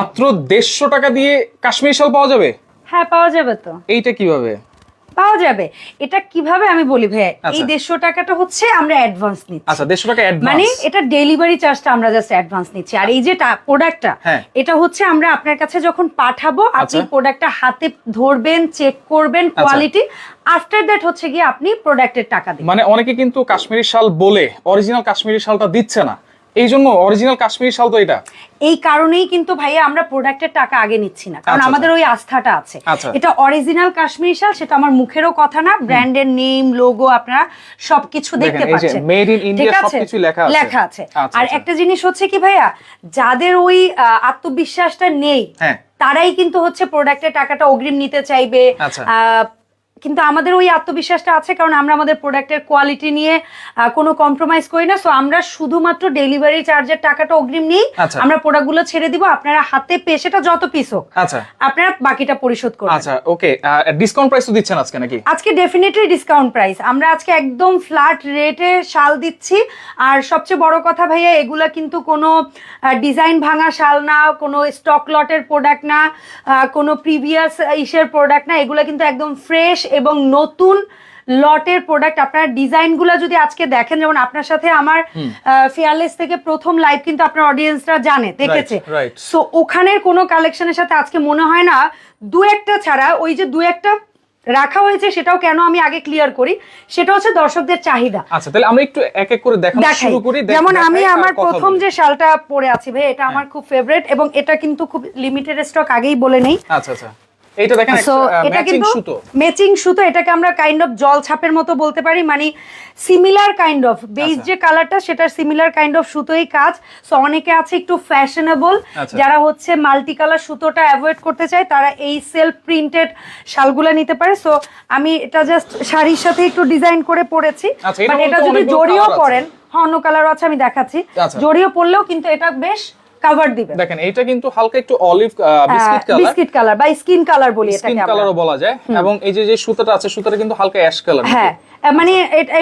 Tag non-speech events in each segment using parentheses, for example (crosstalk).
মাত্র দেড়শো টাকা দিয়ে কাশ্মীরি শাল পাওয়া যাবে? হ্যাঁ পাওয়া যাবে তো। এইটা কীভাবে? পাওয়া যাবে। এটা কীভাবে আমি বলি ভাইয়া এই আচ্ছা। দেড়শো টাকাটা হচ্ছে আমরা অ্যাডভান্স নিচ্ছি। আচ্ছা দেড়শো টাকা মানে এটা ডেলিভারি চার্জটা আমরা জাস্ট অ্যাডভান্স নিচ্ছি। আর এই যে প্রোডাক্টটা হ্যাঁ। এটা হচ্ছে আমরা আপনার কাছে যখন পাঠাবো আপনি আচ্ছা। প্রোডাক্টটা হাতে ধরবেন চেক করবেন কোয়ালিটি আফটার দ্যাট হচ্ছে গিয়ে আপনি প্রোডাক্টের টাকা দিবেন। মানে অনেকে কিন্তু কাশ্মীরি শাল বলে অরিজিনাল কাশ্মীরি শালটা দিচ্ছে না। এই জন্য অরিজিনাল কাশ্মীরি শাল তো এটা এই কারণেই কিন্তু ভাইয়া আমরা প্রোডাক্টের টাকা আগে নিচ্ছি না কারণ আচ্ছা, আমাদের ওই আস্থাটা আছে আচ্ছা। এটা অরিজিনাল কাশ্মীরি শাল সেটা আমার মুখেরও কথা না ব্র্যান্ডের নেম লোগো আপনারা সবকিছু দেখতে পাচ্ছেন India ঠিক আছে? সবকিছু লেখা আছে। লেখা আছে আচ্ছা, আর আচ্ছা। একটা জিনিস হচ্ছে কি ভাইয়া যাদের ওই আত্মবিশ্বাসটা নেই হ্যাঁ তারাই কিন্তু হচ্ছে প্রোডাক্টের টাকাটা অগ্রিম নিতে চাইবে আচ্ছা। কিন্তু আমাদের ওই আত্মবিশ্বাসটা আছে কারণ আমরা আমাদের প্রোডাক্টের কোয়ালিটি নিয়ে কোনো কম্প্রোমাইজ করি না। সো আমরা শুধুমাত্র ডেলিভারি চার্জের টাকাটা অগ্রিম নিই। আচ্ছা। আমরা প্রোডাক্টগুলো ছেড়ে দিব আপনারা হাতে পেয়ে সেটা যত পিস হোক আচ্ছা। আপনারা বাকিটা পরিশোধ করবেন। আচ্ছা ওকে ডিসকাউন্ট প্রাইস তো দিচ্ছেন আজকে নাকি? আজকে ডেফিনেটলি ডিসকাউন্ট প্রাইস আমরা আজকে একদম ফ্ল্যাট রেটে শাল দিচ্ছি। আর সবচেয়ে বড় কথা ভাইয়া এগুলা কিন্তু কোনো ডিজাইন ভাঙা শাল না কোনো স্টক লটের প্রোডাক্ট না কোনো প্রিভিয়াস ইসের প্রোডাক্ট না এগুলা কিন্তু একদম ফ্রেশ এবং নতুন লটের প্রোডাক্ট আপনার ডিজাইনগুলো যদি আজকে দেখেন যেমন আপনার সাথে আমার ফেয়ারলেস থেকে প্রথম লাইভ কিন্তু আপনার অডিয়েন্সরা জানে দেখেছে। সো ওখানের কোনো কালেকশনের সাথে আজকে মনে হয় না দু একটা ছাড়া ওই যে দু একটা রাখা হয়েছে সেটাও কেন আমি আগে ক্লিয়ার করি সেটা হচ্ছে দর্শকদের চাহিদা। আচ্ছা তাহলে আমরা একটু এক এক করে দেখানো শুরু করি যেমন আমি আমার প্রথম হ্যাঁ। যে শালটা পরে আছি ভাই এটা আমার খুব ফেভারিট এবং এটা কিন্তু খুব লিমিটেড স্টক আগেই বলে নেই। আচ্ছা আচ্ছা। এইটা দেখেন এটা কিন্তু সুতো ম্যাচিং সুতো এটাকে আমরা কাইন্ড অফ জল ছাপের মতো বলতে পারি মানে সিমিলার কাইন্ড অফ বেস। যে কালারটা সেটার সিমিলার কাইন্ড অফ সুতোই কাজ সো অনেকে আছে একটু ফ্যাশনেবল আচ্ছা। যারা হচ্ছে মাল্টি কালার সুতোটা অ্যাভয়েড করতে চায় তারা এই সেলফ প্রিন্টেড শালগুলা নিতে পারে সো আমি এটা জাস্ট শাড়ির সাথে একটু ডিজাইন করে এটার বাট এটা যদি জড়িয়েও পরেন হ্যাঁ, অন্য কালারও আছে আমি দেখাচ্ছি আচ্ছা। জড়িয়ে পড়লেও কিন্তু এটা বেশ কাভার দিবে দেখেন এইটা কিন্তু হালকা একটু olive biscuit colour biscuit colour বা স্কিন কালার বলি এটাকে আমরা। কালারও বলা যায়। এবং এই যে যে সুতাটা আছে সুতাটা কিন্তু হালকা অ্যাশ কালার হ্যাঁ মানে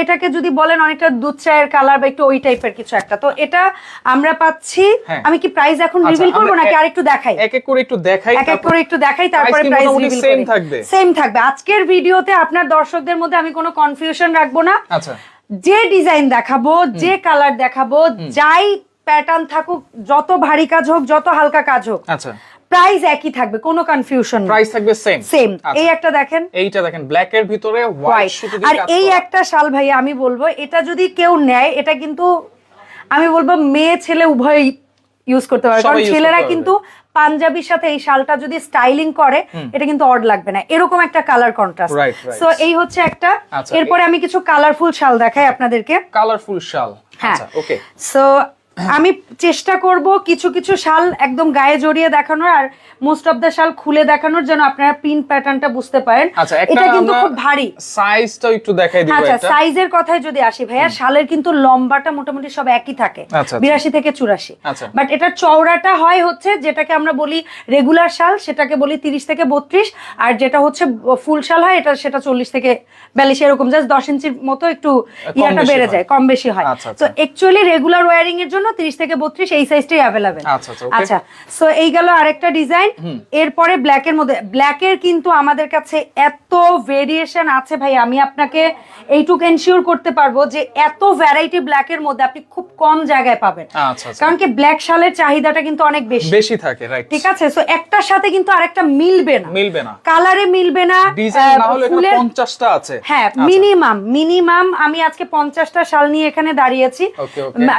এটাকে যদি বলেন অনেকটা দুধ চায়ের কালার বা একটু ওই টাইপের কিছু একটা। তো এটা আমরা পাচ্ছি হ্যাঁ। আমি কি প্রাইস এখন আচ্ছা, রিভিল করব আমরা নাকি এক- আরেকটু দেখাই? এক এক করে একটু দেখাই এক এক করে একটু দেখাই তারপরে প্রাইস রিভিল same থাকবে? সেম থাকবে। আজকের ভিডিওতে আপনার দর্শকদের মধ্যে আমি কোনো কনফিউশন রাখব না। আচ্ছা। যে ডিজাইন দেখাবো যে কালার দেখাবো যাই প্যাটার্ন থাকুক যত ভারী কাজ হোক যত হালকা কাজ হোক আচ্ছা। প্রাইস একই থাকবে কোনো কনফিউশন প্রাইস থাকবে সেম সেম এই একটা দেখেন। এইটা দেখেন ব্ল্যাক এর ভিতরে হোয়াইট সুতো দিয়ে আর এই একটা শাল ভাই আমি বলব এটা যদি কেউ নেয় এটা কিন্তু আমি বলব মেয়ে ছেলে উভয় ইউজ করতে সবাই কারণ ছেলেরা কিন্তু পাঞ্জাবির সাথে এই শালটা যদি স্টাইলিং করে এটা কিন্তু অড লাগবে না। এরকম একটা কালার কন্ট্রাস্ট. সো এই হচ্ছে একটা। আচ্ছা, এরপরে আমি কিছু কালারফুল শাল দেখাই আপনাদেরকে। কালারফুল শাল। হ্যাঁ। আচ্ছা ওকে সো আমি চেষ্টা করব কিছু কিছু শাল একদম গায়ে জড়িয়ে দেখানোর আর মোস্ট অফ দ্য শাল খুলে দেখানোর জন্য আপনারা প্রিন্ট প্যাটার্নটা বুঝতে পারেন। আচ্ছা এটা কিন্তু খুব ভারী। সাইজটাও একটু দেখাই দিব আচ্ছা সাইজের কথায় যদি আসি ভাইয়া শালের কিন্তু লম্বাটা মোটামুটি সব একই থাকে আচ্ছা, আচ্ছা। বিরাশি থেকে চুরাশি। আচ্ছা। বাট এটার চওড়াটা হয় হচ্ছে যেটাকে আমরা বলি রেগুলার শাল সেটাকে বলি তিরিশ থেকে বত্রিশ আর যেটা হচ্ছে ফুল শাল হয় এটা সেটা চল্লিশ থেকে বিয়াল্লিশ এরকম জাস্ট দশ ইঞ্চির মতো একটু ইয়াটা বেড়ে যায় কম বেশি হয়। আচ্ছা, তো আচ্ছা। অ্যাকচুয়ালি রেগুলার ওয়ারিং এর জন্য তিরিশ থেকে বত্রিশ এই সাইজটাই অ্যাভেলেবেল আচ্ছা, আচ্ছা, আচ্ছা সো এই গেল আরেকটা ডিজাইন এরপরে ব্ল্যাক এর মধ্যে ব্ল্যাক এর কিন্তু আমাদের কাছে এত ভেরিয়েশন আছে ভাই আমি আপনাকে এইটুকু এনশিওর করতে পারব যে এত ভ্যারাইটি ব্ল্যাক এর মধ্যে আপনি খুব কম জায়গায় পাবেন। আচ্ছা আচ্ছা। কারণ কি ব্ল্যাক শালের চাহিদাটা কিন্তু অনেক বেশি। বেশি থাকে রাইট ঠিক আছে? সো একটার সাথে কিন্তু আরেকটা মিলবে না। মিলবে না। কালারে মিলবে না ডিজাইন না হলে এখানে ফুলের 50টা আছে। হ্যাঁ আচ্ছা। মিনিমাম মিনিমাম আমি আজকে পঞ্চাশটা শাল নিয়ে এখানে দাঁড়িয়েছি.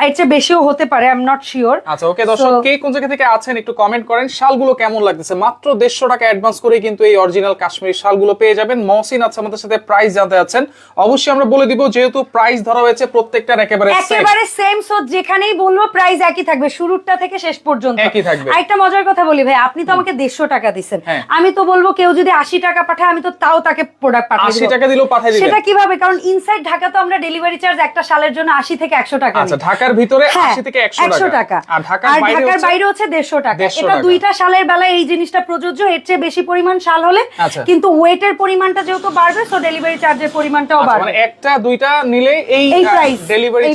এর চেয়ে বেশিও হতে হতে পারে আই এম নট শিওর আচ্ছা ওকে দর্শক কে কোন জায়গা থেকে আছেন একটু কমেন্ট করেন। শালগুলো কেমন লাগতেছে? মাত্র 150 টাকা অ্যাডভান্স করে কিন্তু এই অরিজিনাল কাশ্মীরি শালগুলো পেয়ে যাবেন। মহসিন আছে আমাদের সাথে প্রাইস জানতে আছেন অবশ্যই আমরা বলে দিব যেহেতু প্রাইস ধরা হয়েছে প্রত্যেকটার একেবারে একেবারে সেম সো যেখানেই বলব প্রাইস একই থাকবে। শুরুটা থেকে শেষ পর্যন্ত। একই থাকবে। একটা মজার কথা বলি ভাই আপনি তো আমাকে 150 টাকা দিবেন হ্যাঁ। আমি তো বলব কেউ যদি 80 টাকা পাঠায় আমি তো তাও তাকে প্রোডাক্ট পাঠিয়ে দেব। 80 টাকা দিলেও পাঠিয়ে দিবেন। সেটা কীভাবে? কারণ ইনসাইড ঢাকা তো আমরা ডেলিভারি চার্জ একটা শালের জন্য 80 থেকে 100 টাকা আচ্ছা ঢাকার ভিতরে হ্যাঁ। 80 থেকে একশো একশো টাকা। টাকা। আর ঢাকার বাইরে হচ্ছে বাইরে হচ্ছে দেড়শো টাকা। এটা দুইটা শালের বেলায় এই জিনিসটা প্রযোজ্য এর চেয়ে বেশি পরিমাণ শাল হলে আচ্ছা। কিন্তু ওয়েটের পরিমাণটা যেহেতু বাড়বে সো ডেলিভারি চার্জের পরিমাণটাও আচ্ছা, বাড়বে। মানে একটা দুইটা নিলে এই ডেলিভারি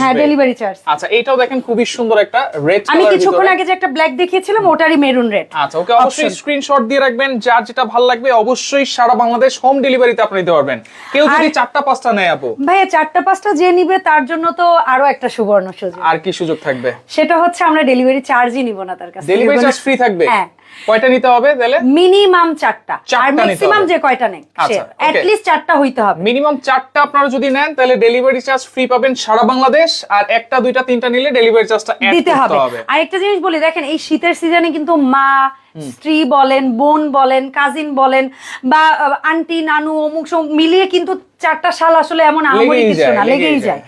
হ্যাঁ ডেলিভারি চার্জ আচ্ছা এইটাও দেখেন খুবই সুন্দর একটা রেড আমি কিছুক্ষণ আগে যে একটা ব্ল্যাক দেখিয়েছিলাম ওটারই মেরুন রেড আচ্ছা ওকে অবশ্যই স্ক্রিনশট দিয়ে রাখবেন যার যেটা ভালো লাগবে অবশ্যই সারা বাংলাদেশ হোম ডেলিভারিতে আপনি দিতে পারবেন। কেউ যদি চারটা পাঁচটা নেয় আপু। ভাইয়া চারটা পাঁচটা যে নিবে তার জন্য তো আরও একটা সুবর্ণ সুযোগ। আর কি সুযোগ থাকবে? সেটা হচ্ছে আমরা ডেলিভারি চার্জই নিব না তার কাছে ডেলিভারি চার্জ ফ্রি থাকবে? হ্যাঁ। কয়টা নিতে হবে তাহলে? মিনিমাম চারটা। আর ম্যাক্সিমাম যে কয়টা আচ্ছা, অ্যাট লিস্ট চারটা হইতে হবে। মিনিমাম চারটা আপনারা যদি নেন তাহলে ডেলিভারি চার্জ ফ্রি পাবেন সারা বাংলাদেশ আর একটা দুইটা তিনটা নিলে ডেলিভারি চার্জটা দিতে হবে। হবে। আরেকটা জিনিস বলি দেখেন এই শীতের সিজনে কিন্তু মা স্ত্রী বলেন বোন বলেন কাজিন বলেন বা আন্টি নানু অমুক সমুক মিলিয়ে কিন্তু চারটা সাল আসলে এমন আমরি কিছু না লেগেই যায়,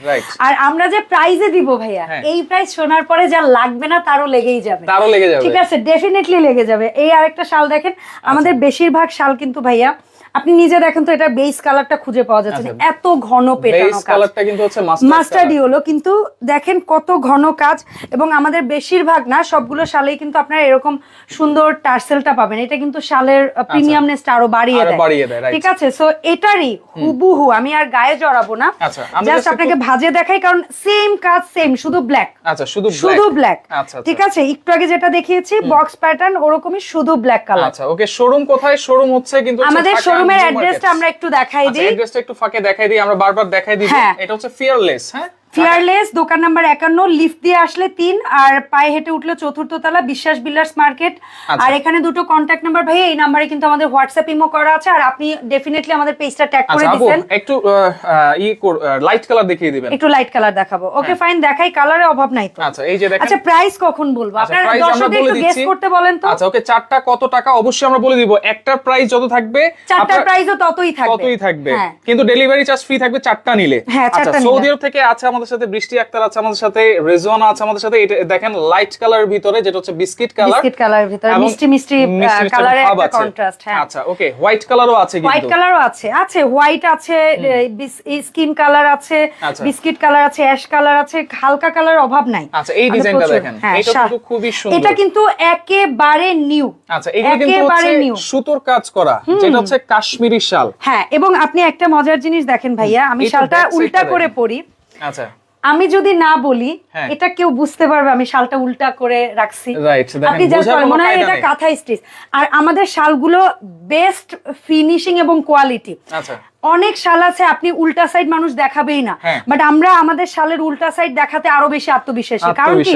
আর আমরা যে প্রাইজে দিব ভাইয়া হ্যাঁ। এই প্রাইজ শোনার পরে যা লাগবে না তারও লেগেই যাবে। তারও লেগে যাবে। ঠিক আছে ডেফিনেটলি লেগে যাবে। এই আরেকটা শাল দেখেন আমাদের আচ্ছা। বেশিরভাগ শাল কিন্তু ভাইয়া আপনি নিজে দেখেন তো এটা বেস কালারটা খুঁজে পাওয়া যাচ্ছে না আচ্ছা। এত ঘন পেটানো কালারটা কিন্তু হচ্ছে মাস্টার মাস্টার্ডি হলো কিন্তু দেখেন কত ঘন কাজ এবং আমাদের বেশিরভাগ না সবগুলো শালেই কিন্তু আপনারা এরকম সুন্দর টার্সেলটা পাবেন। এটা কিন্তু শালের প্রিমিয়ামনেসটা আরও বাড়িয়ে দেয়। বাড়িয়ে দেয়, ঠিক আছে? সো এটারই হুবহু আমি আর গায়ে জড়াবো না। আচ্ছা, জাস্ট আপনাকে ভাজে দেখাই কারণ সেম কাজ সেম শুধু ব্ল্যাক আচ্ছা শুধু শুধু ব্ল্যাক আচ্ছা, আচ্ছা। ঠিক আছে? একটু আগে যেটা দেখিয়েছি বক্স প্যাটার্ন ওরকমই শুধু ব্ল্যাক কালার আচ্ছা ওকে শোরুম কোথায়? শোরুম হচ্ছে কিন্তু আমাদের শোরুমের অ্যাড্রেসটা আমরা একটু দেখাই আচ্ছা দিই। অ্যাড্রেসটা একটু ফাঁকে দেখাই দিই আমরা বারবার দেখাই দিব হ্যাঁ। এটা হচ্ছে ফিয়ারলেস হ্যাঁ? ফিয়ারলেস দোকান নাম্বার একান্ন লিফট দিয়ে আসলে তিন আর পায়ে হেঁটে উঠলে চতুর্থ তলা বিশ্বাস বিল্ডার্স মার্কেট। আচ্ছা। আর এখানে দুটো কন্ট্যাক্ট নাম্বার ভাই এই নাম্বারে কিন্তু আমাদের হোয়াটসঅ্যাপ ইমো করা আছে আর আপনি ডেফিনেটলি আমাদের পেজটা ট্যাগ করে আচ্ছা দিবেন। একটু ই লাইট কালার দেখিয়ে দিবেন। একটু লাইট কালার দেখাবো। ওকে ফাইন দেখাই কালারের অভাব নাই তো। আচ্ছা এই যে দেখেন। আচ্ছা প্রাইস কখন বলব? আচ্ছা, আপনারা দর্শকদের একটু গেস করতে বলেন তো। আচ্ছা ওকে চারটা কত টাকা? অবশ্যই আমরা বলে দিব। একটা প্রাইস যত থাকবে আপনার- প্রাইসও ততই থাকবে। কতই থাকবে। হ্যাঁ। কিন্তু ডেলিভারি চার্জ ফ্রি থাকবে চারটা নিলে। হ্যাঁ, আচ্ছা চারটা সৌদি আরব থেকে আছে আমাদের সাথে বৃষ্টি আক্তার আছে আমাদের সাথে রেজওয়ানা আছে আমাদের সাথে এটা দেখেন লাইট কালার ভিতরে যেটা হচ্ছে বিস্কিট কালার বিস্কিট কালারের ভিতরে মিষ্টি মিষ্টি কালারের একটা কন্ট্রাস্ট হ্যাঁ আচ্ছা ওকে হোয়াইট কালারও আছে কিন্তু হোয়াইট কালারও আছে আছে হোয়াইট আছে স্কিন কালার আছে আচ্ছা। বিস্কিট কালার আছে অ্যাশ কালার আছে হালকা কালার অভাব নাই আচ্ছা, এই ডিজাইনটা দেখেন। হ্যাঁ, এটা কিন্তু খুবই সুন্দর। এটা কিন্তু একেবারে নিউ আচ্ছা এগুলো কিন্তু একেবারে হচ্ছে। সুতোর কাজ করা যেটা হচ্ছে কাশ্মীরি শাল হ্যাঁ এবং আপনি একটা মজার জিনিস দেখেন ভাইয়া আমি শালটা উল্টা করে। পরি আচ্ছা। আমি যদি না বলি হ্যাঁ। এটা কেউ বুঝতে পারবে আমি শালটা উল্টা করে রাখছি। আপনি মনে হয় এটা। কাঁথা স্টিচ আর আমাদের শালগুলো বেস্ট ফিনিশিং এবং কোয়ালিটি আচ্ছা। অনেক শাল আছে আপনি উল্টা সাইড মানুষ দেখাবেই না। হ্যাঁ। বাট আমরা আমাদের শালের উল্টা সাইড দেখাতে আরও বেশি আত্মবিশ্বাসী। কারণ কি?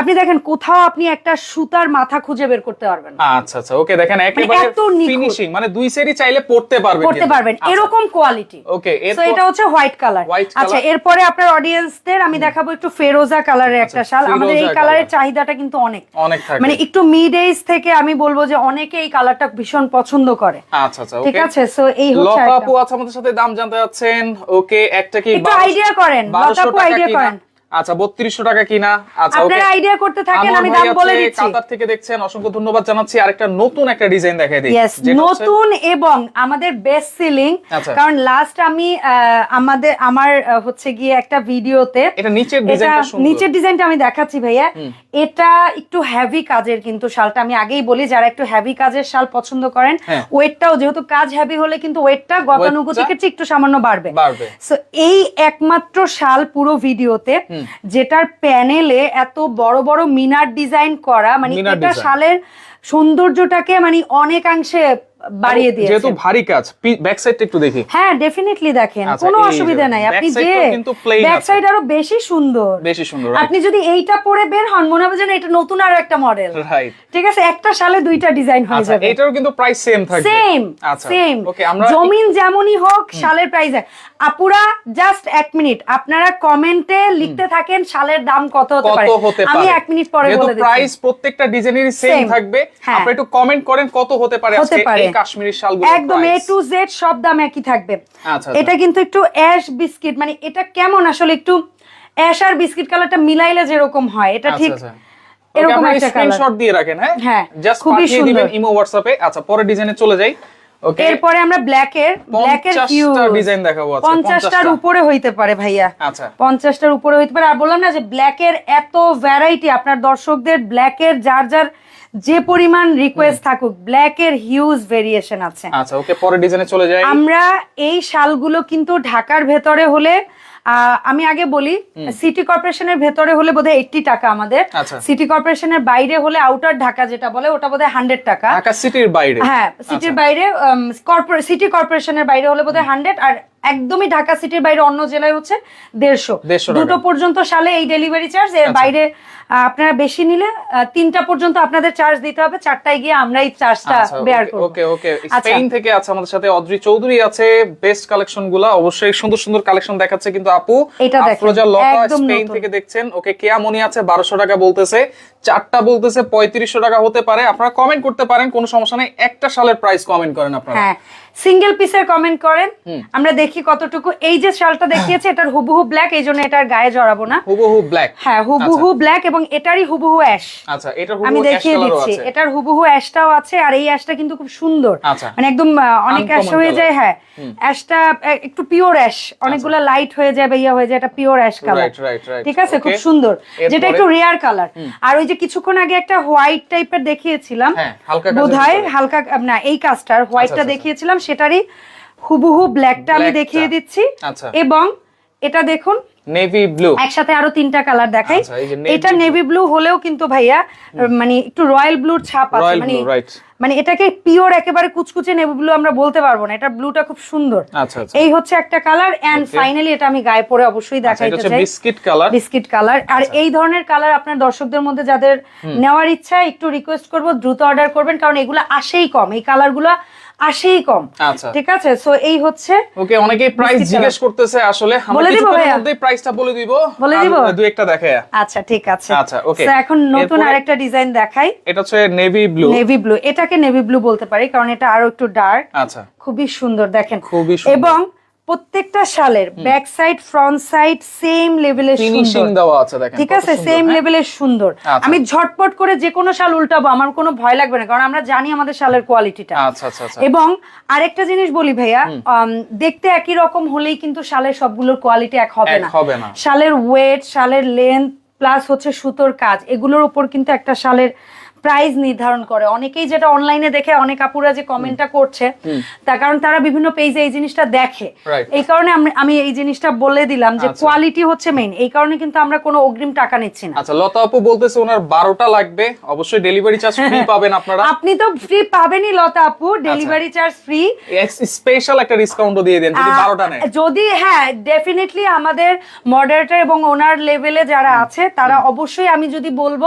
আপনি দেখেন কোথাও আপনি একটা সুতার মাথা খুঁজে বের করতে পারবেন না। আচ্ছা আচ্ছা ওকে দেখেন একেবারে এত ফিনিশিং মানে দুই সাইডই চাইলে পড়তে পারবেন কিন্তু। পারবেন। আচ্ছা। এরকম কোয়ালিটি ওকে তো এটা হচ্ছে হোয়াইট কালার আচ্ছা এরপরে আপনার অডিয়েন্সদের আমি দেখাবো একটু ফেরোজা কালারের একটা আচ্ছা, শাল আমাদের এই কালারের চাহিদাটা কিন্তু অনেক। অনেক মানে একটু মিড এজ থেকে আমি বলব যে অনেকে এই কালারটা ভীষণ পছন্দ করে। আচ্ছা আচ্ছা ঠিক আছে? সো এই হচ্ছে আমাদের সাথে দাম জানতে যাচ্ছেন ওকে একটা কি একটু আইডিয়া করেন, লতা আইডিয়া করেন। আচ্ছা বত্রিশশো টাকা কিনা? আচ্ছা ওকে আপনারা আইডিয়া করতে থাকেন আমি দাম বলে দিচ্ছি। কাতার থেকে দেখছেন অসংখ্য ধন্যবাদ জানাচ্ছি। আরেকটা নতুন একটা ডিজাইন দেখাই দিই। নতুন এবং আমাদের বেস্ট সেলিং আচ্ছা। কারণ লাস্ট আমি আমাদের আমার হচ্ছে গিয়ে একটা ভিডিওতে এটা নিচের ডিজাইনটা সুন্দর। নিচের ডিজাইনটা আমি দেখাচ্ছি ভাইয়া। এটা একটু হেভি কাজের কিন্তু শালটা। আমি আগেই বলি যারা একটু হেভি কাজের শাল পছন্দ করেন হ্যাঁ। ওয়েটটাও যেহেতু কাজ হেভি হলে কিন্তু ওয়েটটা গতানুগতিকের চেয়ে একটু সামান্য বাড়বে। বাড়বে। সো এই একমাত্র শাল পুরো ভিডিওতে যেটার প্যানেলে এত বড় বড় মিনার ডিজাইন করা মানে এটা সালের শালের সৌন্দর্যটাকে মানে অনেকাংশে বাড়িয়ে দিয়েছে যেহেতু ভারী কাজ ব্যাক সাইডটা একটু দেখি। হ্যাঁ ডেফিনেটলি দেখেন আচ্ছা, কোনো অসুবিধা নাই। আপনি যে ব্যাক সাইড আরও বেশি সুন্দর। বেশি সুন্দর আপনি যদি এইটা পরে বের হন মনে হবে যেন এটা নতুন আরও একটা মডেল রাইট ঠিক আছে? একটা সালে দুইটা ডিজাইন হয়ে আচ্ছা যাবে। এটারও কিন্তু প্রাইস সেম থাকবে। সেম আচ্ছা সেম ওকে আমরা জমিন যেমনই হোক সালের প্রাইস আপুরা জাস্ট এক মিনিট আপনারা কমেন্টে লিখতে থাকেন সালের দাম কত হতে পারে। হতে পারে। আমি এক মিনিট পরে বলে দিচ্ছি। প্রাইস প্রত্যেকটা ডিজাইনেরই সেম থাকবে। হ্যাঁ। আপনি একটু কমেন্ট করেন কত হতে পারে হতে আজকে কাশ্মীরি শালগুলো একদম এ টু জেড সব দাম একই থাকবে। আচ্ছা, এটা কিন্তু একটু অ্যাশ বিস্কিট মানে এটা কেমন আসলে একটু অ্যাশ আর বিস্কিট কালারটা মিলাইলে যেরকম হয় এটা ঠিক আচ্ছা। এরকম এরকম একটা স্ক্রিনশট দিয়ে রাখেন হ্যাঁ? হ্যাঁ, জাস্ট পাঠিয়ে দিবেন। ইমো হোয়াটসঅ্যাপে আচ্ছা পরের ডিজাইনে চলে যাই। ওকে? এরপরে আমরা ব্ল্যাকের ব্ল্যাকের পঞ্চাশটা ডিজাইন দেখাবো আজকে পঞ্চাশটার পঞ্চাশটা। উপরে হইতে পারে ভাইয়া। আচ্ছা। পঞ্চাশটার উপরে হইতে পারে। আর বললাম না যে ব্ল্যাকের এত ভ্যারাইটি আপনার দর্শকদের ব্ল্যাকের যার যার যে পরিমাণ রিকোয়েস্ট থাকুক ব্ল্যাক এর হিউজ ভেরিয়েশন আছে। আচ্ছা ওকে পরে ডিজাইনে চলে যাই। আমরা এই শালগুলো কিন্তু ঢাকার ভেতরে হলে আমি আগে বলি সিটি কর্পোরেশনের ভেতরে হলে বোধহয় এইটটি টাকা আমাদের। আচ্ছা। সিটি কর্পোরেশনের বাইরে হলে আউটার ঢাকা যেটা বলে ওটা বোধহয় হান্ড্রেড টাকা। সিটির বাইরে। হ্যাঁ সিটির বাইরে সিটি কর্পোরেশনের বাইরে হলে বোধহয় হান্ড্রেড আর একদমই ঢাকা সিটির বাইরে অন্য জেলায় হচ্ছে দেড়শো। দুটো পর্যন্ত সালে এই ডেলিভারি চার্জ এর বাইরে আপনারা বেশি নিলে তিনটা পর্যন্ত আপনাদের চার্জ দিতে হবে চারটায় গিয়ে আমরা এই চার্জটা বেয়ার করব। ওকে ওকে। আচ্ছা। স্পেন থেকে আছে আমাদের সাথে অদ্রি চৌধুরী আছে বেস্ট কালেকশনগুলা অবশ্যই সুন্দর সুন্দর কালেকশন দেখাচ্ছে কিন্তু আপু। আফরোজা লতা স্পেন থেকে দেখছেন। ওকে কেয়া মনি আছে বারোশো টাকা বলতেছে। চারটা বলতেছে পঁয়ত্রিশশো টাকা হতে পারে। আপনারা কমেন্ট করতে পারেন কোনো সমস্যা নেই। একটা সালের প্রাইস কমেন্ট করেন আপনারা। হ্যাঁ সিঙ্গেল পিসের কমেন্ট করেন। আমরা দেখি কতটুকু। এই যে শালটা দেখিয়েছে এটার হুবহু ব্ল্যাক এই জন্য এটার গায়ে জড়াবো না। হুবহু ব্ল্যাক হ্যাঁ হুবহু ব্ল্যাক এবং এটারই হুবহু অ্যাশ আচ্ছা এটা আমি দেখিয়ে দিচ্ছি। এটার হুবহু অ্যাশটাও আছে আর এই অ্যাশটা কিন্তু খুব সুন্দর। আচ্ছা। মানে একদম অনেক অ্যাশ হয়ে যায় হ্যাঁ। অ্যাশটা একটু পিওর অ্যাশ অনেকগুলো লাইট হয়ে যায় বা ইয়া হয়ে যায় এটা পিওর অ্যাশ কালার. ঠিক আছে? খুব সুন্দর। যেটা একটু রেয়ার কালার আর ওই যে কিছুক্ষণ আগে একটা হোয়াইট টাইপের দেখিয়েছিলাম। হ্যাঁ, হালকা বোধহয় হালকা না এই কাজটার হোয়াইটটা আচ্ছা, দেখিয়েছিলাম সেটারই হুবহু ব্ল্যাকটা আমি দেখিয়ে দিচ্ছি। আচ্ছা। এবং এটা দেখুন নেভি ব্লু একসাথে আরও তিনটা কালার দেখাই। আচ্ছা, এটা নেভি ব্লু হলেও কিন্তু ভাইয়া মানে একটু রয়্যাল ব্লুর ছাপ আছে। মানে মানে এটাকে পিওর একেবারে কুচকুচে নেভি ব্লু আমরা বলতে পারব না। এটা ব্লুটা খুব সুন্দর। আচ্ছা এই হচ্ছে একটা কালার এন্ড ফাইনালি এটা আমি গায়ে পরে অবশ্যই দেখাইতে চাই। বিস্কিট কালার বিস্কিট কালার আর এই ধরনের কালার আপনার দর্শকদের মধ্যে যাদের নেওয়ার ইচ্ছা একটু রিকোয়েস্ট করব দ্রুত অর্ডার করবেন কারণ এগুলো আসেই কম। এই কালারগুলো আসেই কম। আচ্ছা। ঠিক আছে? সো এই হচ্ছে ওকে অনেকেই প্রাইস জিজ্ঞেস করতেছে আসলে। আমরা কিছুক্ষণের? মধ্যেই প্রাইসটা বলে দিব। বলে দিব? দু একটা দেখে। আচ্ছা ঠিক আছে। আচ্ছা, ওকে। তো এখন নতুন আরেকটা ডিজাইন দেখাই। এটা হচ্ছে নেভি ব্লু নেভি ব্লু এটাকে নেভি ব্লু বলতে পারি কারণ এটা আরও একটু ডার্ক আচ্ছা। খুবই সুন্দর দেখেন। খুবই সুন্দর। এবং প্রত্যেকটা শালের back side front side same লেভেলের ফিনিশিং দেওয়া আছে দেখেন ঠিক আছে? সেম হ্যাঁ? লেভেলের সুন্দর। আচ্ছা। আমি ঝটপট করে যে কোনো শাল উল্টাবো আমার কোনো ভয় লাগবে না কারণ আমরা জানি আমাদের শালের কোয়ালিটিটা আচ্ছা আচ্ছা আচ্ছা। এবং আরেকটা জিনিস বলি ভাইয়া দেখতে একই রকম হলেই কিন্তু শালের সবগুলোর কোয়ালিটি এক হবে না। হবে না। শালের ওয়েট শালের লেন্থ প্লাস হচ্ছে সুতোর কাজ এগুলোর উপর কিন্তু একটা শালের প্রাইস নির্ধারণ করে। অনেকেই যেটা অনলাইনে দেখে অনেক আপুরা যে কমেন্টটা করছে তার কারণ তারা বিভিন্ন পেজে এই জিনিসটা দেখে। এই কারণে আমি- এই জিনিসটা বলে দিলাম যে আচ্ছা। কোয়ালিটি হচ্ছে মেইন এই কারণে কিন্তু আমরা কোনো অগ্রিম টাকা নিচ্ছি না। আচ্ছা লতা আপু বলতেছে ওনার বারোটা লাগবে। অবশ্যই ডেলিভারি চার্জ ফ্রি পাবেন আপনারা। আপনি তো ফ্রি পাবেনই লতা আপু। ডেলিভারি চার্জ ফ্রি স্পেশাল একটা ডিসকাউন্টও দিয়ে দেন যদি আহ, বারোটা নেয়। যদি হ্যাঁ ডেফিনেটলি আমাদের মডারেটর এবং ওনার লেভেলে যারা আছে তারা অবশ্যই আমি যদি বলব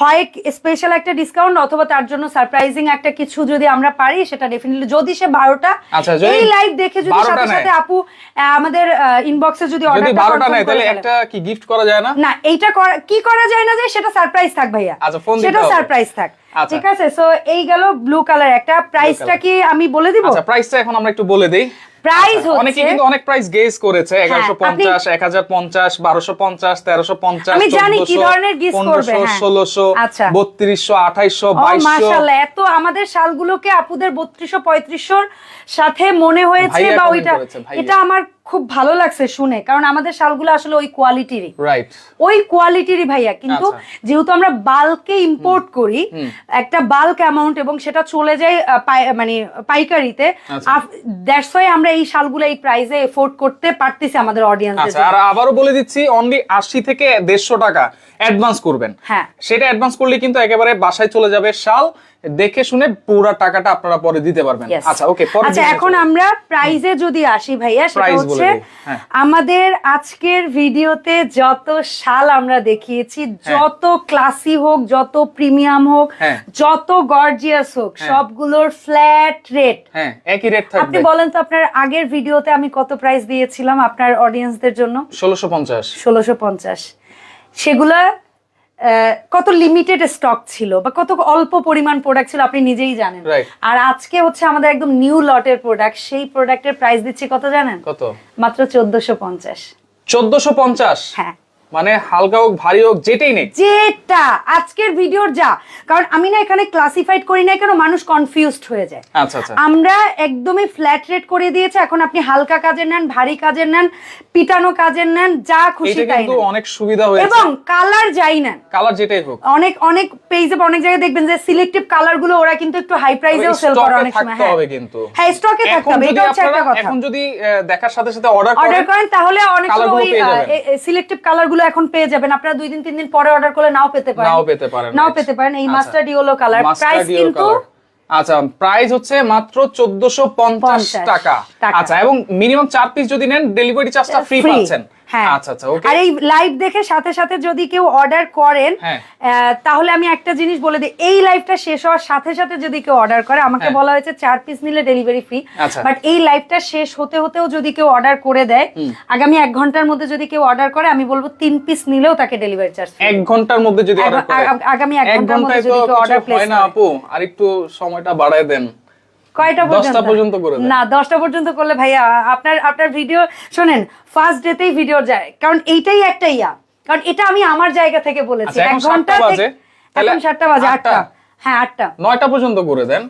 হয় স্পেশাল একটা ডিসকাউন্ট অথবা তার জন্য সারপ্রাইজিং একটা কিছু যদি আমরা পারি সেটা ডেফিনেটলি যদি সে বারোটা আচ্ছা, এই লাইভ দেখে যদি সাথে সাথে আপু আমাদের ইনবক্সে যদি বারোটা নেয় তাহলে একটা কি গিফট করা যায় না? না এইটা কি করা যায় না যে সেটা সারপ্রাইজ থাক ভাইয়া। আচ্ছা, সেটা সারপ্রাইজ থাক। আচ্ছা। ঠিক আছে? সো এই গেল ব্লু কালার একটা প্রাইসটা কি আমি বলে দিব? আচ্ছা প্রাইসটা এখন আমরা একটু বলে দেই। প্রাইস হচ্ছে অনেকে কিন্তু অনেক প্রাইস গেস করেছে এগারোশো পঞ্চাশ এক হাজার পঞ্চাশ বারোশো পঞ্চাশ তেরোশো পঞ্চাশ আমি জানি কি ধরনের গেস করবে, হ্যাঁ। ষোলোশো আচ্ছা। বত্রিশশো আঠাইশো ও বাইশশো মাশাআল্লাহ এত আমাদের শালগুলোকে আপুদের বত্রিশশো এর সাথে মনে হয়েছে বা ওইটা এটা আমার খুব ভালো লাগছে শুনে কারণ আমাদের শালগুলো আসলে ওই কোয়ালিটিরই রাইট ওই কোয়ালিটিরই ভাইয়া কিন্তু আচ্ছা। যেহেতু আমরা বাল্কে ইম্পোর্ট করি একটা বাল্ক অ্যামাউন্ট এবং সেটা চলে যায় মানে পাইকারিতে আচ্ছা। দ্যাটস ওয়াই আমরা এই শালগুলো এই প্রাইসে এফোর্ড করতে পারতেছি আমাদের অডিয়েন্সের আচ্ছা আর আবারও বলে দিচ্ছি অনলি আশি থেকে দেড়শো টাকা অ্যাডভান্স করবেন হ্যাঁ। সেটা অ্যাডভান্স করলে কিন্তু একেবারে বাসায় চলে যাবে শাল দেখে শুনে পুরো টাকাটা আপনারা পরে দিতে পারবেন। আচ্ছা ওকে পরে আচ্ছা এখন আমরা প্রাইজে যদি আসি ভাইয়া সেটা হচ্ছে হ্যাঁ। আমাদের আজকের ভিডিওতে যত শাল আমরা দেখিয়েছি যত ক্লাসি হোক যত প্রিমিয়াম হোক হ্যাঁ। যত গর্জিয়াস হোক সবগুলোর ফ্ল্যাট রেট হ্যাঁ একই রেট থাকবে। আপনি বলেন তো আপনার আগের ভিডিওতে আমি কত প্রাইস দিয়েছিলাম আপনার অডিয়েন্সদের জন্য? ষোলোশো পঞ্চাশ। ষোলোশো পঞ্চাশ। সেগুলা আহ, কত লিমিটেড স্টক ছিল বা কত অল্প পরিমাণ প্রোডাক্ট ছিল আপনি নিজেই জানেন। আর আজকে হচ্ছে আমাদের একদম নিউ লটের প্রোডাক্ট সেই প্রোডাক্টের প্রাইস দিচ্ছি কত জানেন? কত? মাত্র চোদ্দশো পঞ্চাশ। চোদ্দশো পঞ্চাশ? হ্যাঁ। মানে হালকা হোক ভারী হোক যেটাই নেই। যেটা। আজকের ভিডিওর যা। কারণ আমি না এখানে ক্লাসিফাইড করি না কেন মানুষ কনফিউজড হয়ে যায়। আচ্ছা আচ্ছা। আমরা একদমই ফ্ল্যাট রেট করে দিয়েছি এখন আপনি হালকা কাজের নেন ভারী কাজের নেন পিটানো কাজের নেন যা খুশি তাই কিন্তু অনেক সুবিধা হয়েছে। এবং কালার যাই নেন। কালার যেটাই হোক। অনেক অনেক পেজে অনেক জায়গায় দেখবেন যে সিলেক্টিভ কালারগুলো ওরা কিন্তু একটু হাই প্রাইসেও সেল করে অনেক সময়। হ্যাঁ। হবে কিন্তু। হ্যাঁ স্টকে থাকতে হবে এটা হচ্ছে একটা কথা। এখন যদি দেখার সাথে সাথে অর্ডার করেন তাহলে অনেক সময়। সিলেক্টিভ কালারগুলো এখন পেয়ে যাবেন। আপনারা দুই দিন তিন দিন পরে অর্ডার করলে নাও পেতে পারেন। নাও পেতে পারেন নাও পেতে পারেন এই। মাস্টার্ড ইয়েলো কালার প্রাইস কিন্তু আচ্ছা প্রাইস হচ্ছে মাত্র চোদ্দশো পঞ্চাশ টাকা। টাকা। আচ্ছা এবং মিনিমাম চার পিস যদি নেন ডেলিভারি চার্জটা ফ্রি পাচ্ছেন। হ্যাঁ। আচ্ছা আচ্ছা ওকে আর এই লাইভ দেখে সাথে সাথে যদি কেউ অর্ডার করেন হ্যাঁ। তাহলে আমি একটা জিনিস বলে দিই এই লাইভটা শেষ হওয়ার সাথে সাথে যদি কেউ অর্ডার করে আমাকে হ্যাঁ। বলা হয়েছে চার পিস নিলে ডেলিভারি ফ্রি। বাট এই লাইভটা শেষ হতে হতেও যদি কেউ অর্ডার করে দেয় আগামী এক ঘণ্টার মধ্যে যদি কেউ অর্ডার করে আমি বলব তিন পিস নিলেও তাকে ডেলিভারি চার্জ এক ঘণ্টার মধ্যে যদি অর্ডার আগামী এক ঘণ্টার মধ্যে যদি কেউ কিছু order না আপু আর একটু সময়টা বাড়ায় দেন। কয়টা পর্যন্ত? পর্যন্ত করে না দশটা পর্যন্ত করলে ভাইয়া আপনার আপনার ভিডিও শোনেন ফার্স্ট ডেতেই ভিডিও যায়। কারণ এইটাই একটা ইয়া। কারণ এটা আমি আমার জায়গা থেকে বলেছি। আচ্ছা, এক ঘণ্টা বাজে। এখন সাতটা বাজে আটটা? আটটা। হ্যাঁ আটটা। নয়টা পর্যন্ত করে দেন।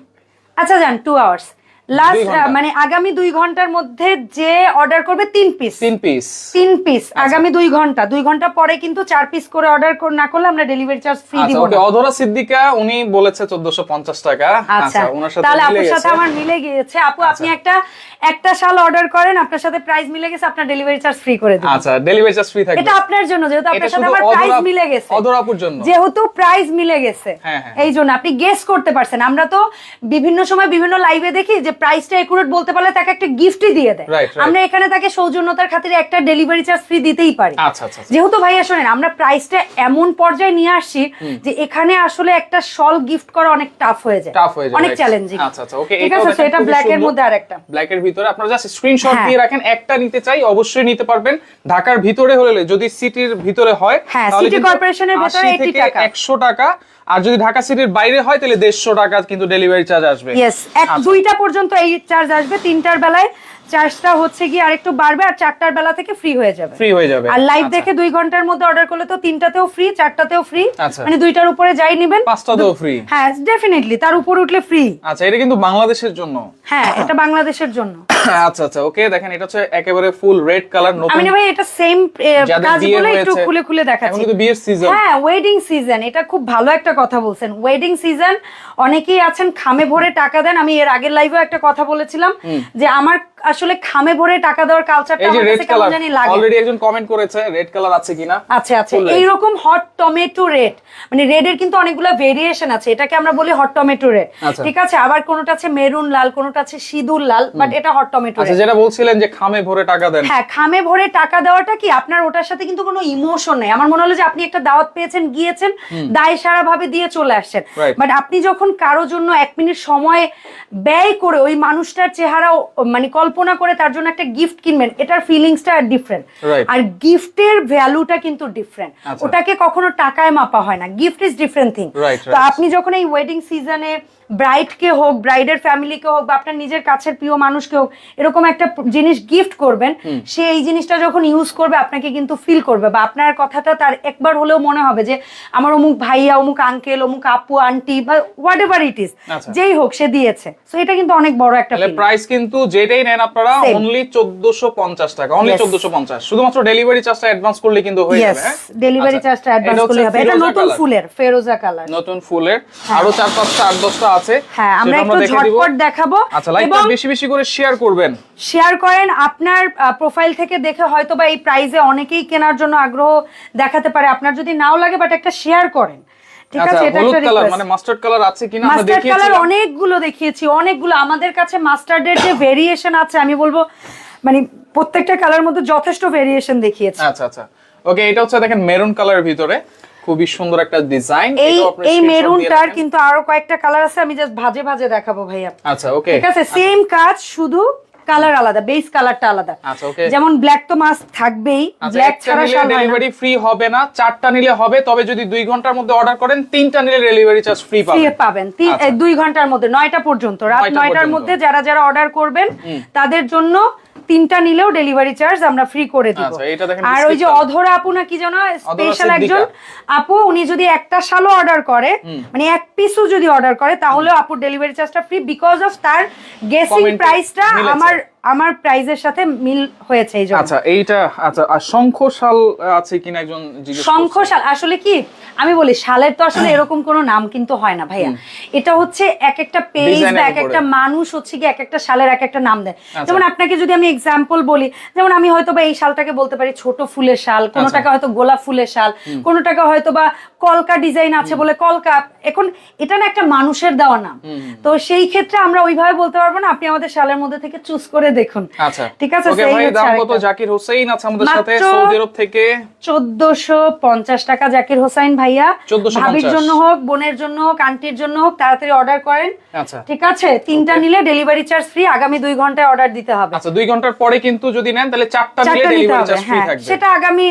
আচ্ছা যান টু আওয়ার্স লাস্ট মানে আগামী দুই ঘণ্টার মধ্যে যে অর্ডার করবে তিন পিস তিন পিস তিন পিস আচ্ছা। আগামী দুই ঘণ্টা। দুই ঘণ্টা পরে কিন্তু চার পিস করে অর্ডার না করলে আমরা ডেলিভারি চার্জ ফ্রি আচ্ছা দিব ওকে অধরা সিদ্দিকা উনি বলেছে চোদ্দশো পঞ্চাশ টাকা। আচ্ছা। ওনার সাথে তাহলে আপুর সাথে আমার মিলে গিয়েছে। আপু আপনি একটা একটা শাল অর্ডার করেন আপনার সাথে প্রাইস মিলে গেছে আপনার ডেলিভারি চার্জ ফ্রি করে দিন আচ্ছা ডেলিভারি চার্জ ফ্রি থাকবে। এটা আপনার জন্য যেহেতু আপনার সাথে আমার প্রাইস মিলে গেছে। অধরাপুর জন্য। যেহেতু প্রাইস মিলে গেছে। হ্যাঁ, হ্যাঁ। এই জন্য আপনি গেস করতে পারছেন। আমরা তো বিভিন্ন সময় বিভিন্ন লাইভে দেখি যে প্রাইসটা একুরেট বলতে পারলে তাকে একটা গিফটই দিয়ে দেয়. আমরা এখানে তাকে সৌজন্যতার খাতিরে একটা ডেলিভারি চার্জ ফ্রি দিতেই পারি। আচ্ছা আচ্ছা আচ্ছা। যেহেতু ভাইয়া শোনেন আমরা প্রাইসটা এমন পর্যায়ে নিয়ে আসছি যে এখানে আসলে একটা শল গিফট করা অনেক টাফ হয়ে যায়। অনেক চ্যালেঞ্জিং আচ্ছা, আচ্ছা, ঠিক আছে সেটা ব্ল্যাক এর মধ্যে আরেকটা। ব্ল্যাক এর ভিতরে আপনারা জাস্ট স্ক্রিনশট হ্যাঁ। দিয়ে রাখেন একটা নিতে চাই অবশ্যই নিতে পারবেন। ঢাকার ভিতরে হলে যদি সিটির ভিতরে হয় হ্যাঁ, তাহলে corporation এর ভেতরে 80 80 টাকা। 100 টাকা আর যদি ঢাকা সিটির বাইরে হয় তাহলে 150 টাকা কিন্তু ডেলিভারি চার্জ আসবে আচ্ছা। দুইটা পর্যন্ত এই চার্জ আসবে তিনটার বেলায় চার্জটা হচ্ছে গিয়ে আরেকটু বাড়বে আর চারটার বেলা থেকে ফ্রি হয়ে যাবে। ফ্রি হয়ে যাবে। আর লাইভ আচ্ছা। দেখে দুই ঘণ্টার মধ্যে অর্ডার করলে তো তিনটাতেও ফ্রি চারটাতেও ফ্রি আচ্ছা। মানে দুইটার উপরে যাই নিবেন। পাঁচটাতেও ফ্রি হ্যাঁ ডেফিনেটলি তার উপর উঠলে ফ্রি আচ্ছা এটা কিন্তু বাংলাদেশের জন্য। হ্যাঁ এটা বাংলাদেশের জন্য। (coughs) আচ্ছা আচ্ছা ওকে দেখেন এটা হচ্ছে একেবারে ফুল রেড কালার নতুন। আমি ভাই এটা সেম কাজগুলো একটু খুলে খুলে এখন দেখাচ্ছি কিন্তু বিয়ের সিজন হ্যাঁ ওয়েডিং সিজন এটা খুব ভালো একটা কথা বলছেন। ওয়েডিং সিজন অনেকেই আছেন খামে ভরে টাকা দেন। আমি এর আগের লাইভেও একটা কথা বলেছিলাম যে আমার আসলে খামে ভরে টাকা দেওয়ার কালচারটা আমার কাছে কেমন জানি লাগে। অলরেডি একজন কমেন্ট করেছে রেড কালার আছে কিনা? আচ্ছা আচ্ছা red. এইরকম হট টমেটো রেড মানে রেড এর কিন্তু অনেকগুলো ভেরিয়েশন আছে। এটাকে আমরা বলি হট টমেটো রেড। ঠিক আছে? আবার কোনোটা আছে মেরুন লাল কোনোটা আছে সিঁদুর লাল বাট এটা হট টমেটো আচ্ছা যেটা বলছিলেন যে খামে ভরে টাকা দেন। হ্যাঁ খামে ভরে টাকা দেওয়াটা কি? আপনার ওটার সাথে কিন্তু কোনো ইমোশন নেই। আমার মনে হলো যে আপনি একটা দাওয়াত পেয়েছেন গিয়েছেন দায় সারা ভাবে দিয়ে চলে আসছেন। বাট আপনি যখন কারও জন্য এক মিনিট সময় ব্যয় করে ওই মানুষটার চেহারা মানে কল্পনা করে তার জন্য একটা গিফট কিনবেন এটার ফিলিংসটা ডিফারেন্ট আর গিফটের ভ্যালুটা কিন্তু ডিফারেন্ট আচ্ছা। ওটাকে কখনো টাকায় মাপা হয় না। গিফট ইজ ডিফারেন্ট থিং তো আপনি যখন এই ওয়েডিং সিজনে ব্রাইডকে হোক ব্রাইডের ফ্যামিলিকে হোক বা আপনার নিজের কাছের প্রিয় মানুষকে হোক এরকম একটা জিনিস গিফট করবেন সে এই জিনিসটা যখন ইউজ করবে আপনাকে কিন্তু ফিল করবে বা আপনার কথাটা তার একবার হলেও মনে হবে যে আমার অমুক ভাইয়া অমুক আঙ্কেল অমুক আপু আন্টি বা হোয়াট এভার ইট ইজ আচ্ছা। যেই হোক সে দিয়েছে। তো এটা কিন্তু অনেক বড় একটা প্রাইস কিন্তু যেটাই নেন আপনারা অনলি চোদ্দশো পঞ্চাশ টাকা অনলি Yes. চোদ্দশো পঞ্চাশ। শুধুমাত্র ডেলিভারি চার্জটা অ্যাডভান্স করলে কিন্তু হয়ে যাবে হ্যাঁ? ডেলিভারি। চার্জটা অ্যাডভান্স করলে হবে। এটা নতুন ফুলের ফেরোজা কালার নতুন ফুলের। আরও চার পাঁচটা আট দশটা আছে হ্যাঁ আমরা একটু ঝটপট দেখাবো আচ্ছা লাইকটা বেশি বেশি করে শেয়ার করবেন। শেয়ার করেন আপনার প্রোফাইল থেকে দেখে হয়তো বা এই প্রাইজে অনেকেই কেনার জন্য আগ্রহ দেখাতে পারে। আপনার যদি নাও লাগে বাট একটা শেয়ার করেন। ঠিক আচ্ছা আছে এটা একটা কালার মানে মাস্টার্ড কালার আছে কিনা আমরা মাস্টার্ড কালার অনেকগুলো দেখিয়েছি অনেকগুলো। আমাদের কাছে মাস্টার্ডের যে ভেরিয়েশন আছে আমি বলব মানে প্রত্যেকটা কালার মধ্যে যথেষ্ট ভেরিয়েশন দেখিয়েছি। আচ্ছা আচ্ছা। ওকে এটা হচ্ছে দেখেন মেরুন কালারের ভিতরে। খুবই সুন্দর একটা ডিজাইন এই এই মেরুনটার কিন্তু আরও কয়েকটা কালার আছে আমি জাস্ট ভাজে ভাজে দেখাবো ভাইয়া। আচ্ছা ওকে ঠিক আছে? সেম কাজ শুধু কালার আলাদা বেস কালারটা আলাদা। আচ্ছা. যেমন ব্ল্যাক তো মাস্ক থাকবেই আচ্ছা ব্ল্যাক ছাড়া নিলে শাল ডেলিভারি ফ্রি হবে না চারটা নিলে হবে তবে যদি দুই ঘণ্টার মধ্যে অর্ডার করেন তিনটা নিলে ডেলিভারি চার্জ ফ্রি পাবেন। আচ্ছা। দুই ঘণ্টার মধ্যে নয়টা পর্যন্ত রাত নয়টা নয়টার মধ্যে যারা যারা অর্ডার করবেন তাদের জন্য তিনটা নিলেও ডেলিভারি চার্জ আমরা ফ্রি করে দিব। আচ্ছা, আর ওই যে অধরা আপু না কি যেন স্পেশাল একজন। আপু উনি যদি একটা শালও অর্ডার করে মানে এক পিসও যদি অর্ডার করে তাহলে আপুর ডেলিভারি চার্জটা ফ্রি বিকজ অফ তার গেসিং প্রাইসটা আমার আমার প্রাইসের সাথে মিল হয়েছে এই আচ্ছা এইটা আচ্ছা আর শঙ্খ শাল আছে কিনা একজন জিজ্ঞেস শঙ্খ করছে। শাল আসলে কি আমি বলি শালের তো আসলে এরকম কোনো নাম কিন্তু হয় না ভাইয়া। এটা হচ্ছে এক একটা পেজ বা এক একটা মানুষ হচ্ছে কি এক একটা শালের এক একটা নাম দেয়। আচ্ছা। যেমন আপনাকে যদি আমি এক্সাম্পল বলি যেমন আমি হয়তো বা এই শালটাকে বলতে পারি ছোট ফুলের শাল আচ্ছা। কোনোটাকে হয়তো গোলাপ ফুলের শাল কোনোটাকে হয়তো বা কলকা ডিজাইন আছে বলে কলকা এখন এটা না একটা মানুষের দেওয়া নাম। তো সেই ক্ষেত্রে আমরা ওইভাবে বলতে পারব না আপনি আমাদের শালের মধ্যে থেকে চুজ করে দেখুন। আচ্ছা। ঠিক আছে ভাই দাম কত? জাকির হোসেন আছে আমাদের সাথে সৌদি আরব থেকে। চোদ্দশো পঞ্চাশ টাকা জাকির হোসাইন ভাইয়া। 1450 ভাবির জন্য হোক বোনের জন্য হোক আন্টির জন্য হোক তাড়াতাড়ি অর্ডার করেন। আচ্ছা। ঠিক আছে তিনটা নিলে ডেলিভারি চার্জ ফ্রি আগামী দুই ঘন্টায় অর্ডার দিতে হবে। আচ্ছা দুই ঘণ্টার পরে কিন্তু যদি নেন তাহলে চারটা নিতে ডেলিভারি চার্জ ফ্রি থাকবে। সেটা আগামী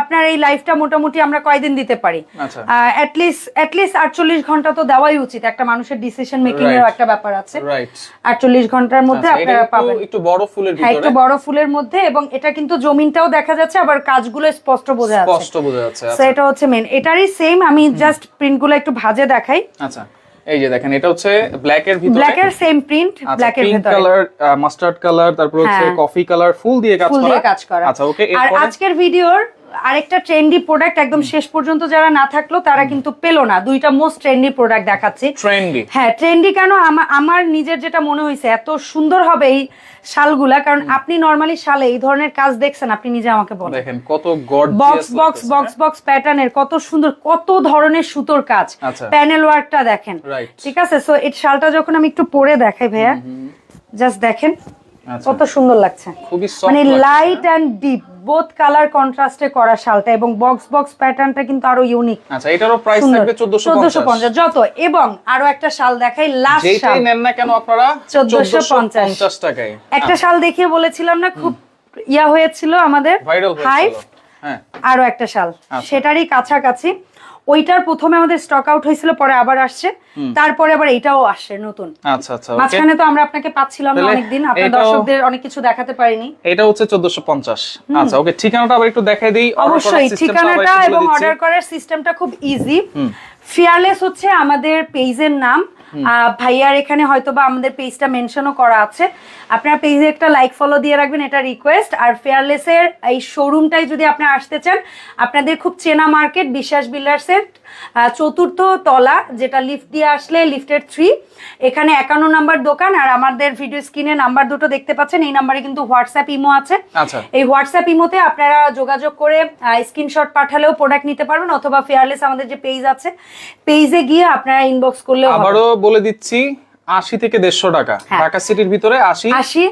আপনার এই লাইফটা মোটামুটি আমরা কয়দিন দিতে পারি? আচ্ছা। অ্যাটলিস্ট অ্যাটলিস্ট আটচল্লিশ ঘণ্টা তো দেওয়াই উচিত। একটা মানুষের ডিসিশন মেকিং এর একটা ব্যাপার আছে। আটচল্লিশ ঘণ্টার মধ্যে আচ্ছা আপনারা পাবেন। একটু বড় ফুলের হ্যাঁ একটু বড় ফুলের মধ্যে এবং এটা কিন্তু জমিনটাও দেখা যাচ্ছে আবার কাজগুলো স্পষ্ট বোঝা যাচ্ছে। স্পষ্ট বোঝা যাচ্ছে আচ্ছা। এটা হচ্ছে মেন এটারই সেম আমি জাস্ট প্রিন্টগুলো একটু ভাজে দেখাই। আচ্ছা। এই যে দেখেন এটা হচ্ছে ব্ল্যাক এর ভিতরে। ব্ল্যাক এর সেম প্রিন্ট ব্ল্যাক এর ভিতরে। কালার মাস্টার্ড কালার তারপর হচ্ছে হ্যাঁ। কফি কালার ফুল দিয়ে কাজ করা। আচ্ছা ওকে আর আজকের ভিডিওর আরেকটা ট্রেন্ডি প্রোডাক্ট একদম শেষ পর্যন্ত যারা না থাকল তারা কিন্তু পেল না। দুইটা মোস্ট ট্রেন্ডি প্রোডাক্ট দেখাচ্ছি। ট্রেন্ডি হ্যাঁ ট্রেন্ডি কেন? আমার নিজের যেটা মনে হয়েছে এত সুন্দর হবে এই শালগুলা কারণ আপনি নর্মালি শালে এই ধরনের কাজ দেখছেন আপনি নিজে আমাকে বলেন। দেখেন কত বক্স বক্স বক্স বক্স প্যাটার্নের কত সুন্দর কত ধরনের সুতোর কাজ। আচ্ছা। প্যানেল ওয়ার্কটা দেখেন. ঠিক আছে? সো এই শালটা যখন আমি একটু পরে দেখাই ভাইয়া জাস্ট দেখেন। আচ্ছা কত সুন্দর লাগছে। খুবই মানে light and deep both colour কন্ট্রাস্টে করা শালটা এবং বক্স বক্স প্যাটার্নটা কিন্তু আরও ইউনিক আচ্ছা এটারও প্রাইস থাকবে 1450 যত এবং আরও একটা শাল দেখাই লাস্ট শাল। যেটাই নেন না কেন আপনারা 1450 1450 টাকায়। একটা শাল দেখিয়ে বলেছিলাম না খুব ইয়া হয়েছিল আমাদের। ভাইরাল হয়েছিল। হ্যাঁ। আরও একটা শাল। আচ্ছা। সেটারই কাছাকাছি ওইটার প্রথমে আমাদের স্টক আউট হয়েছিল পরে আবার আসছে। তারপরে আবার এটাও আসছে নতুন। আচ্ছা আচ্ছা মাঝখানে তো আমরা আপনাকে পাচ্ছিলাম না অনেকদিন আপনার দর্শকদের অনেক কিছু দেখাতে পারিনি। এটা হচ্ছে 1450 আচ্ছা ওকে ঠিকানাটা আবার একটু দেখাই দেই। অবশ্যই ঠিকানাটা এবং অর্ডার করার সিস্টেমটা খুব ইজি ফিয়ারলেস হচ্ছে আমাদের পেজের নাম। ভাইয়ার এখানে হয়তো বা আমাদের পেজটা মেনশনও করা আছে। আপনার পেজে একটা লাইক ফলো দিয়ে রাখবেন, এটা রিকোয়েস্ট আর ফেয়ারলেসের এই শোরুমটাই যদি আপনি আসতে চান, আপনাদের খুব চেনা মার্কেট বিশ্বাস বিল্ডার্সের চতুর্থ তলা যেটা লিফট দিয়ে আসলে লিফটের থ্রি এখানে একান্ন নাম্বার দোকান আর আমাদের ভিডিও স্ক্রিনে নাম্বার দুটো দেখতে পাচ্ছেন। এই নাম্বারে কিন্তু হোয়াটসঅ্যাপ ইমো আছে। আচ্ছা। এই হোয়াটসঅ্যাপ ইমোতে আপনারা যোগাযোগ করে স্ক্রিনশট পাঠালেও প্রোডাক্ট নিতে পারবেন অথবা ফেয়ারলেস আমাদের যে পেজ আছে পেজে গিয়ে আপনারা ইনবক্স করলে আবারও বলে দিচ্ছি 80 থেকে 150 টাকা। হ্যাঁ। ঢাকা সিটির ভিতরে 80 আশি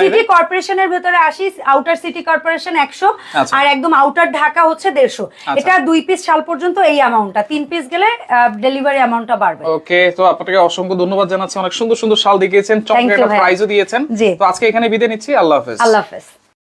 সিটি কর্পোরেশনের ভেতরে আশি আউটার সিটি কর্পোরেশন একশো আচ্ছা। আর একদম আউটার ঢাকা হচ্ছে দেড়শো। আচ্ছা। এটা দুই পিস সাল পর্যন্ত এই অ্যামাউন্টটা তিন পিস গেলে ডেলিভারি অ্যামাউন্টটা বাড়বে। ওকে তো আপনাকে অসংখ্য ধন্যবাদ জানাচ্ছি। অনেক সুন্দর সুন্দর শাল দেখিয়েছেন চকলেট। প্রাইজও দিয়েছেন। তো আজকে এখানে বিদায় নিচ্ছি। আল্লাহ হাফেজ। আল্লাহ হাফেজ।